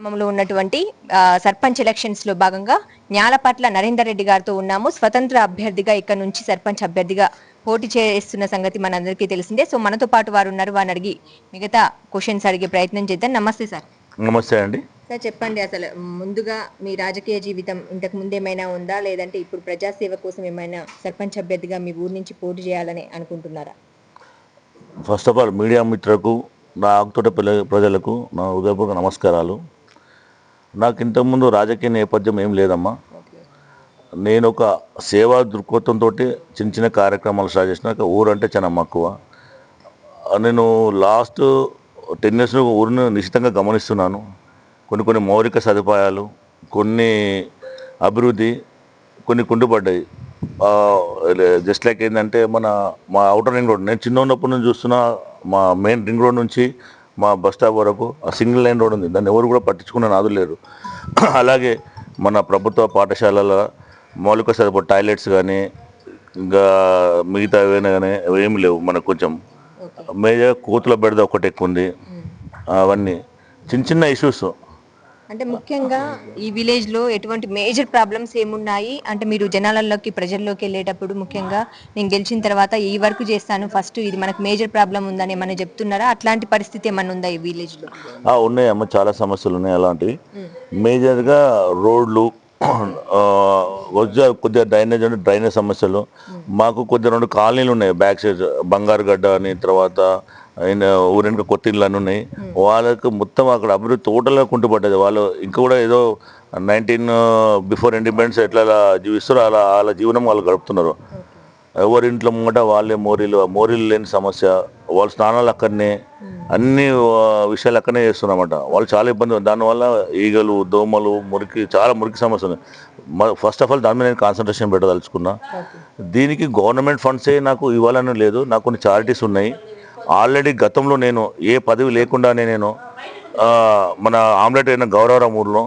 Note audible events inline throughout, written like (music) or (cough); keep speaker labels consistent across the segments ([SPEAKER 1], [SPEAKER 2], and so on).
[SPEAKER 1] గ్రామంలో ఉన్నటువంటి సర్పంచ్ ఎలక్షన్స్లో భాగంగా న్యాలపట్ల నరేందర్ రెడ్డి గారితో ఉన్నాము. స్వతంత్ర అభ్యర్థిగా ఇక్కడ నుంచి సర్పంచ్ అభ్యర్థిగా పోటీ చేస్తున్న సంగతి మనందరికీ తెలిసిందే. సో మనతో పాటు వారు ఉన్నారు. వారిని అడిగి మిగతా క్వశ్చన్స్ అడిగే ప్రయత్నం చేద్దాం. నమస్తే సార్.
[SPEAKER 2] నమస్తే అండి.
[SPEAKER 1] సార్ చెప్పండి అసలు ముందుగా మీ రాజకీయ జీవితం ఇంతకు ముందు ఏమైనా ఉందా? లేదంటే ఇప్పుడు ప్రజాసేవ కోసం ఏమైనా సర్పంచ్ అభ్యర్థిగా మీ ఊరు నుంచి పోటీ చేయాలని అనుకుంటున్నారా?
[SPEAKER 2] ఫస్ట్ ఆఫ్ ఆల్ మీడియా మిత్రులకు నా ఆకుతోట పిల్ల ప్రజలకు నా హృదయపూర్వక నమస్కారాలు. నాకు ఇంతకుముందు రాజకీయ నేపథ్యం ఏం లేదమ్మా. నేను ఒక సేవా దృక్పథంతో చిన్న చిన్న కార్యక్రమాలు స్టార్ట్ చేసిన ఊరంటే చాలా మక్కువ. నేను లాస్ట్ టెన్ ఇయర్స్ ఊరిని నిశ్చితంగా గమనిస్తున్నాను. కొన్ని కొన్ని మౌలిక సదుపాయాలు కొన్ని అభివృద్ధి కొన్ని కుంటుపడ్డాయి. జస్ట్ లైక్ ఏంటంటే మన మా అవుటర్ రింగ్ రోడ్ నేను చిన్న ఉన్నప్పటి నుంచి చూస్తున్నా మా మెయిన్ రింగ్ రోడ్ నుంచి మా బస్ స్టాప్ వరకు ఆ సింగిల్ లైన్ రోడ్ ఉంది. దాన్ని ఎవరు కూడా పట్టించుకున్న నాదు లేరు. (clears throat) అలాగే మన ప్రభుత్వ పాఠశాలల మౌలిక సదుపాయ టాయిలెట్స్ కానీ ఇంకా మిగతా ఏవైనా కానీ ఏమి లేవు మనకు కొంచెం. మేజర్ కోతుల బెడద ఒకటి ఎక్కువ ఉంది అవన్నీ చిన్న చిన్న ఇష్యూస్.
[SPEAKER 1] అంటే ముఖ్యంగా ఈ విలేజ్లో ఎటువంటి మేజర్ ప్రాబ్లమ్స్ ఏమున్నాయి? అంటే మీరు జనాలలోకి ప్రజల్లోకి వెళ్ళేటప్పుడు ముఖ్యంగా నేను గెలిచిన తర్వాత ఈ వర్క్ చేస్తాను ఫస్ట్ ఇది మనకు మేజర్ ప్రాబ్లం ఉందని ఏమైనా చెప్తున్నారా? అట్లాంటి పరిస్థితి ఏమైనా ఉందా ఈ
[SPEAKER 2] విలేజ్లో ఉన్నాయమ్మ చాలా సమస్యలు ఉన్నాయి అలాంటివి. మేజర్గా రోడ్లు కొద్దిగా కొద్దిగా డ్రైనేజ్ అంటే డ్రైనేజ్ సమస్యలు. మాకు కొద్దిగా రెండు కాలనీలు ఉన్నాయి బ్యాక్ సైడ్ బంగారు గడ్డ అని తర్వాత ఆయన ఊరెనక కొత్త ఇళ్ళు అని ఉన్నాయి వాళ్ళకు మొత్తం అక్కడ అభివృద్ధి టోటల్గా కుంటుపడ్డది. వాళ్ళు ఇంకా కూడా ఏదో నైన్టీన్ బిఫోర్ ఇండిపెండెన్స్ ఎట్లా జీవిస్తారో అలా వాళ్ళ జీవనం వాళ్ళు గడుపుతున్నారు. ఎవరి ఇంట్లో ముంగట వాళ్ళే మోరీలు మోరీలు లేని సమస్య వాళ్ళ స్నానాలు అక్కడనే అన్ని విషయాలు అక్కడనే చేస్తున్నారన్నమాట. వాళ్ళు చాలా ఇబ్బంది దానివల్ల ఈగలు దోమలు మురికి చాలా మురికి సమస్య ఉంది. ఫస్ట్ ఆఫ్ ఆల్ దాని మీద నేను కాన్సన్ట్రేషన్ పెట్టదలుచుకున్నా. దీనికి గవర్నమెంట్ ఫండ్సే నాకు ఇవ్వాలని లేదు. నాకు కొన్ని చారిటీస్ ఉన్నాయి. ఆల్రెడీ గతంలో నేను ఏ పదవి లేకుండానే నేను మన ఆమ్లెట్ అయిన గౌరవరాం ఊర్లో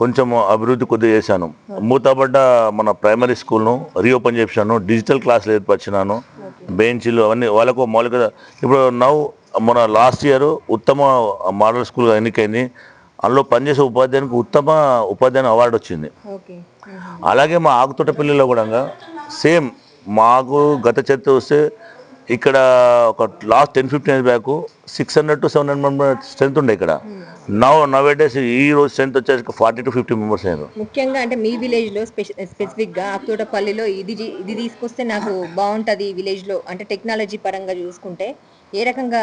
[SPEAKER 2] కొంచెం అభివృద్ధి కొద్దిగా చేశాను. మూతపడ్డ మన ప్రైమరీ స్కూల్ను రీఓపెన్ చేశాను డిజిటల్ క్లాసులు ఏర్పరిచినాను బెంచీలు అవన్నీ వాళ్ళకు మౌలిక ఇప్పుడు నవ్వు మన లాస్ట్ ఇయర్ ఉత్తమ మోడల్ స్కూల్ ఎన్నికైంది. అందులో పనిచేసే ఉపాధ్యాయునికి ఉత్తమ ఉపాధ్యాయుని అవార్డు వచ్చింది. అలాగే మా ఆకుతోట పిల్లల్లో కూడా సేమ్ మాకు గత చరిత్ర వస్తే ఇక్కడ ఒక last ten fifteen years back six hundred to seven hundred member strength ఉండే ఇక్కడ. నవ్ నవ్ డేస్ ఈ రోజు స్ట్రెంత్ వచ్చేసి ఫార్టీ టు ఫిఫ్టీ మెంబర్స్ అయ్యారు
[SPEAKER 1] ముఖ్యంగా అంటే మీ విలేజ్లో స్పెసిఫిక్గా అక్తోటపల్లిలో ఇది ఇది తీసుకొస్తే నాకు బాగుంటది విలేజ్లో అంటే టెక్నాలజీ పరంగా చూసుకుంటే ఏ రకంగా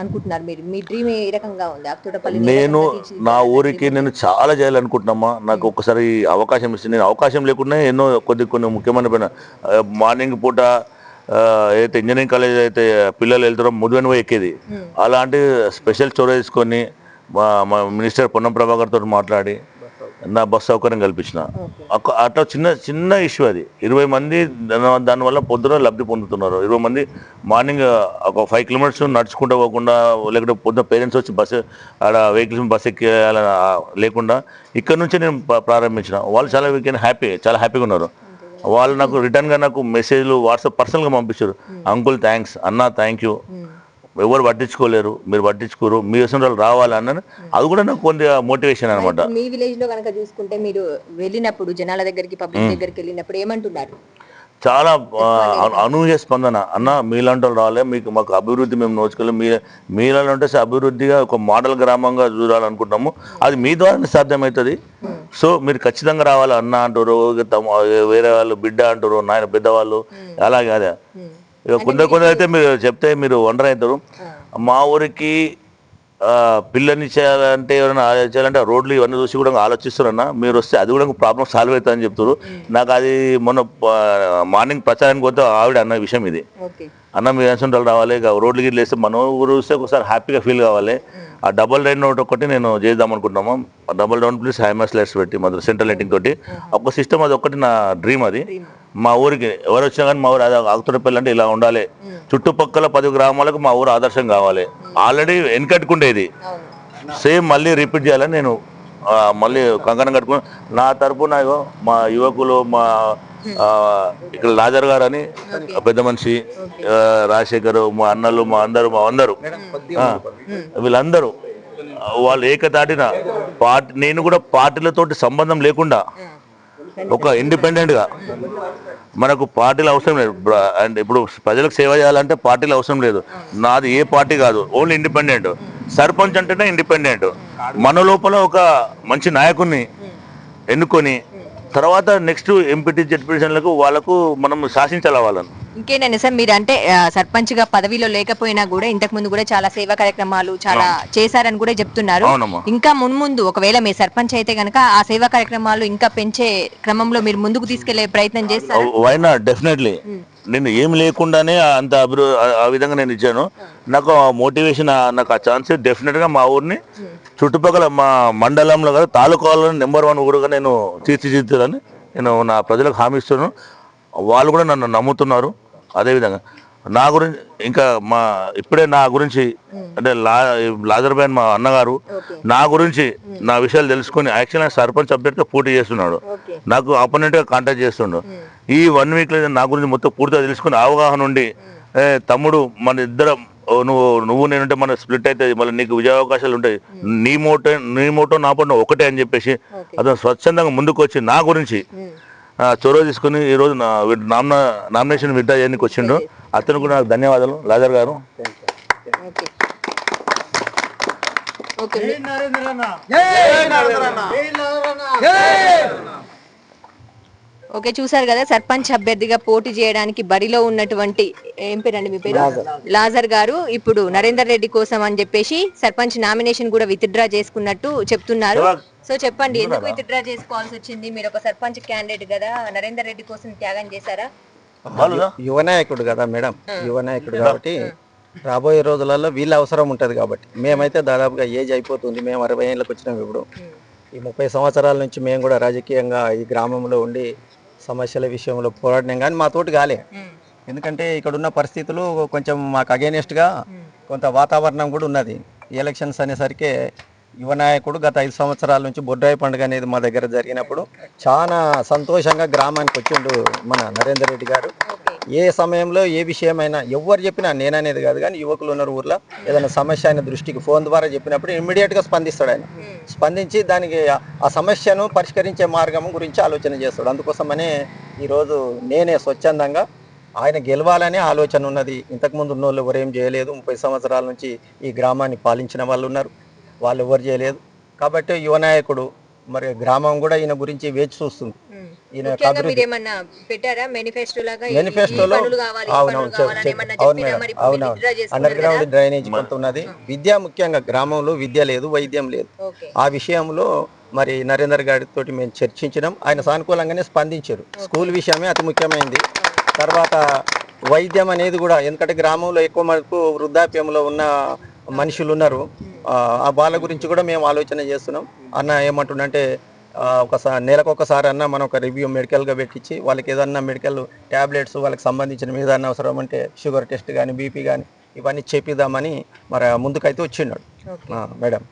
[SPEAKER 1] అనుకుంటున్నారు మీరు? మీ డ్రీమ్ ఏ రకంగా ఉంది? అక్తోటపల్లి
[SPEAKER 2] నేను నా ఊరికి నేను చాలా చేయాలనుకుంటున్నామా నాకు ఒకసారి అవకాశం ఇస్తే నేను అవకాశం లేకుండా ఎన్నో కొద్ది కొన్ని ముఖ్యమైన మార్నింగ్ పూట అయితే ఇంజనీరింగ్ కాలేజ్ అయితే పిల్లలు వెళ్తారో ముదివెన పోయి ఎక్కేది. అలాంటి స్పెషల్ స్టోరేజ్ తీసుకొని మా మా మినిస్టర్ పొన్నం ప్రభాకర్ తోటి మాట్లాడి నా బస్ సౌకర్యం కల్పించిన. అట్లా చిన్న చిన్న ఇష్యూ అది. ఇరవై మంది దాని- దానివల్ల పొద్దున లబ్ధి పొందుతున్నారు. ఇరవై మంది మార్నింగ్ ఒక ఫైవ్ కిలోమీటర్స్ నడుచుకుంటూ పోకుండా లేకపోతే పొద్దున పేరెంట్స్ వచ్చి బస్సు ఆడ వెహికల్స్ బస్ ఎక్కేయాలని ఆ, లేకుండా ఇక్కడ నుంచి నేను ప్ర- ప్రారంభించిన. వాళ్ళు చాలా వీకెన్ హ్యాపీ చాలా హ్యాపీగా ఉన్నారు. వాళ్ళు నాకు రిటర్న్గా నాకు మెసేజ్లు వాట్సాప్ పర్సనల్గా పంపించారు. అంకుల్ థ్యాంక్స్ అన్న థ్యాంక్ యూ ఎవరు పట్టించుకోలేరు. మీరు పట్టించుకోరు. మీ వాళ్ళు రావాలి అన్న అది కూడా నాకు కొంత మోటివేషన్ అనమాట
[SPEAKER 1] మీ విలేజ్లో కనుక చూసుకుంటే మీరు వెళ్ళినప్పుడు జనాల దగ్గరికి పబ్లిక్ దగ్గరికి వెళ్ళినప్పుడు ఏమంటున్నారు?
[SPEAKER 2] చాలా అనూహ్య స్పందన. అన్న మీలాంటి వాళ్ళు రాలే. మీకు మాకు అభివృద్ధి మేము నోచుకోలేము మీ మీలాంటి ఉంటే అభివృద్ధిగా ఒక మోడల్ గ్రామంగా చూడాలనుకుంటున్నాము. అది మీ ద్వారానే సాధ్యమవుతుంది. సో మీరు ఖచ్చితంగా రావాలి అన్న అంటారు వేరే వాళ్ళు బిడ్డ అంటారు నాయన పెద్దవాళ్ళు. అలాగే అదే. ఇక కొందరు కొందరు అయితే మీరు చెప్తే మీరు వండర్ అవుతారు మా ఊరికి ఆ, పిల్లని చేయాలంటే ఎవరైనా చేయాలంటే రోడ్లు ఇవన్నీ చూసి కూడా ఆలోచిస్తారన్న మీరు వస్తే అది కూడా ప్రాబ్లం సాల్వ్ అవుతుందని చెప్తారు నాకు అది మొన్న మార్నింగ్ ప్రచారానికి పోతే ఆవిడ అన్న విషయం ఇది. అన్న మీ వాళ్ళు రావాలి ఇక రోడ్లు గిట్ల వేస్తే మన ఊరు చూస్తే ఒకసారి హ్యాపీగా ఫీల్ కావాలి. ఆ డబల్ లైన్ ఒకటి ఒకటి నేను చేద్దాం అనుకుంటున్నాము? Double down plus high mast lights పెట్టి మొదలు సెంట్రల్ లైటింగ్ తోటి. ఒక సిస్టమ్ అది ఒకటి నా డ్రీమ్ అది. మా ఊరికి ఎవరు వచ్చినా కానీ మా ఊరు అది ఆకుతోటపల్లి అంటే ఇలా ఉండాలి. చుట్టుపక్కల పది గ్రామాలకు మా ఊరు ఆదర్శం కావాలి. ఆల్రెడీ వెనకట్టుకుండేది. సేమ్ మళ్ళీ రిపీట్ చేయాలని నేను మళ్ళీ కంకణం కట్టుకుని నా తరపున మా యువకులు మా ఇక్కడ లాజర్ గారు అని పెద్ద మనిషి రాజశేఖర్ మా అన్నలు మా అందరు మా అందరూ. వీళ్ళందరూ వాళ్ళు ఏకతాటిన పార్టీ నేను కూడా పార్టీలతోటి సంబంధం లేకుండా ఒక ఇండిపెండెంట్గా మనకు పార్టీలు అవసరం లేదు. అండ్ ఇప్పుడు ప్రజలకు సేవ చేయాలంటే పార్టీలు అవసరం లేదు. నాది ఏ పార్టీ కాదు. ఓన్లీ ఇండిపెండెంట్ సర్పంచ్ అంటేనే ఇండిపెండెంట్ మన లోపల ఒక మంచి నాయకుడిని ఎన్నుకొని తర్వాత నెక్స్ట్ ఎంపీటీ జడ్పీటీషన్లకు వాళ్ళకు మనం శాసించాలి వాళ్ళను?
[SPEAKER 1] ఇంకేనండి సార్ మీరు అంటే సర్పంచ్గా పదవిలో లేకపోయినా కూడా ఇంతకు ముందు కూడా చాలా సేవా కార్యక్రమాలు చాలా చేశారని కూడా చెప్తున్నారు. ఇంకా మున్ముందు ఒకవేళ మీరు సర్పంచ్ అయితే గనక ఆ సేవా కార్యక్రమాలు ఇంకా పెంచే క్రమంలో మీరు ముందుకు తీసుకెళ్ళే ప్రయత్నం చేస్తారు?
[SPEAKER 2] వైనా డెఫినెట్లీ నేను ఏం లేకుండానే అంత అభివృ ఆ- ఆ విధంగా నేను ఇచ్చాను. నాకు మోటివేషన్ నాకు ఆ ఛాన్స్ డెఫినెట్గా మా ఊరిని చుట్టుపక్కల మా మండలంలో కదా తాలూకాలో నెంబర్ వన్ ఊరుగా నేను తీర్చిదిద్దులని నేను నా ప్రజలకు హామీ ఇస్తున్నాను. వాళ్ళు కూడా నన్ను నమ్ముతున్నారు. అదేవిధంగా నా గురించి ఇంకా మా ఇప్పుడే నా గురించి అంటే లా లాజర్బైన్ మా అన్నగారు నా గురించి నా విషయాలు తెలుసుకొని యాక్చువల్ సర్పంచ్ అభ్యర్థిగా పోటీ చేస్తున్నాడు. నాకు ఆపోనెంట్గా కాంటాక్ట్ చేస్తుండు. ఈ వన్ వీక్లో నా గురించి మొత్తం పూర్తిగా తెలుసుకుని అవగాహన ఉండి తమ్ముడు మన ఇద్దరం నువ్వు నువ్వు నేనుంటే మన స్ప్లిట్ అయితే మళ్ళీ నీకు విజయ అవకాశాలు ఉంటాయి. నీ మోటో నీ మోటో నా పట్ల ఒకటే అని చెప్పేసి అతను స్వచ్ఛందంగా ముందుకు వచ్చి నా గురించి చొరవ తీసుకుని ఈ రోజు నా నామిన నామినేషన్ విడ్డా చేయడానికి వచ్చిండు. అతను కూడా నాకు ధన్యవాదాలు. లాజర్ గారు.
[SPEAKER 1] ఓకే. ఓకే చూసారు కదా సర్పంచ్ అభ్యర్థిగా పోటీ చేయడానికి బరిలో ఉన్నటువంటి ఏం పేరండి మీ పేరు? లాజర్. గారు ఇప్పుడు నరేందర్ రెడ్డి కోసం అని చెప్పేసి సర్పంచ్ నామినేషన్ కూడా విత్డ్రా చేసుకున్నట్టు చెప్తున్నారు. సో చెప్పండి ఎందుకు విత్డ్రా చేసుకోవాల్సి వచ్చింది? మీరు ఒక సర్పంచ్ క్యాండిడేట్ కదా నరేందర్ రెడ్డి కోసం త్యాగం చేశారా?
[SPEAKER 3] యువ నాయకుడు కదా మేడం యువ నాయకుడు కాబట్టి రాబోయే రోజులలో వీళ్ళ అవసరం ఉంటది కాబట్టి. మేమైతే దాదాపుగా ఏజ్ అయిపోతుంది మేము అరవై ఏళ్ళకి వచ్చినాం ఇప్పుడు. ఈ ముప్పై సంవత్సరాల నుంచి మేము కూడా రాజకీయంగా ఈ గ్రామంలో ఉండి సమస్యల విషయంలో పోరాడినాం కానీ మా తోటి కాలే. ఎందుకంటే ఇక్కడ ఉన్న పరిస్థితులు కొంచెం మాకు against గా కొంత వాతావరణం కూడా ఉన్నది. ఎలక్షన్స్ అనేసరికి యువ నాయకుడు గత ఐదు సంవత్సరాల నుంచి బొడ్రాయి పండుగ అనేది మా దగ్గర జరిగినప్పుడు చాలా సంతోషంగా గ్రామానికి వచ్చిండు మన నరేందర్ రెడ్డి గారు. ఏ సమయంలో ఏ విషయమైనా ఎవరు చెప్పినా నేననేది కాదు కానీ యువకులు ఉన్నారు ఊర్లో. ఏదైనా సమస్య ఆయన దృష్టికి ఫోన్ ద్వారా చెప్పినప్పుడు immediate గా స్పందిస్తాడు ఆయన. స్పందించి దానికి ఆ- సమస్యను పరిష్కరించే మార్గం గురించి ఆలోచన చేస్తాడు. అందుకోసమనే ఈరోజు నేనే స్వచ్ఛందంగా ఆయన గెలవాలనే ఆలోచన ఉన్నది. ఇంతకుముందు ఉన్న వాళ్ళు ఎవరు చేయలేదు. ముప్పై సంవత్సరాల నుంచి ఈ గ్రామాన్ని పాలించిన వాళ్ళు ఉన్నారు. వాళ్ళు ఎవరు చేయలేదు. కాబట్టి యువ నాయకుడు మరి గ్రామం కూడా ఈయన గురించి వేచి చూస్తుంది. ఈయన మేనిఫెస్టోలో అండర్ గ్రౌండ్? డ్రైనేజ్ కొంత ఉన్నది. విద్య ముఖ్యంగా గ్రామంలో విద్య లేదు వైద్యం లేదు. ఆ విషయంలో మరి నరేందర్ గారితో మేము చర్చించినాం. ఆయన సానుకూలంగానే స్పందించారు. స్కూల్ విషయమే అతి ముఖ్యమైనది తర్వాత వైద్యం అనేది కూడా ఎందుకంటే గ్రామంలో ఎక్కువ మనకు వృద్ధాప్యంలో ఉన్న మనుషులు ఉన్నారు. ఆ, వాళ్ళ గురించి కూడా మేము ఆలోచన చేస్తున్నాం. అన్న ఏమంటుండంటే ఒకసారి నెలకు ఒకసారి అన్న మనం ఒక రివ్యూ మెడికల్గా పెట్టించి వాళ్ళకి ఏదన్నా మెడికల్ ట్యాబ్లెట్స్ వాళ్ళకి సంబంధించిన ఏదన్నా అవసరం అంటే షుగర్ టెస్ట్ కానీ బీపీ కానీ ఇవన్నీ చేపిద్దామని మరి ముందుకైతే వచ్చిన్నాడు మేడం.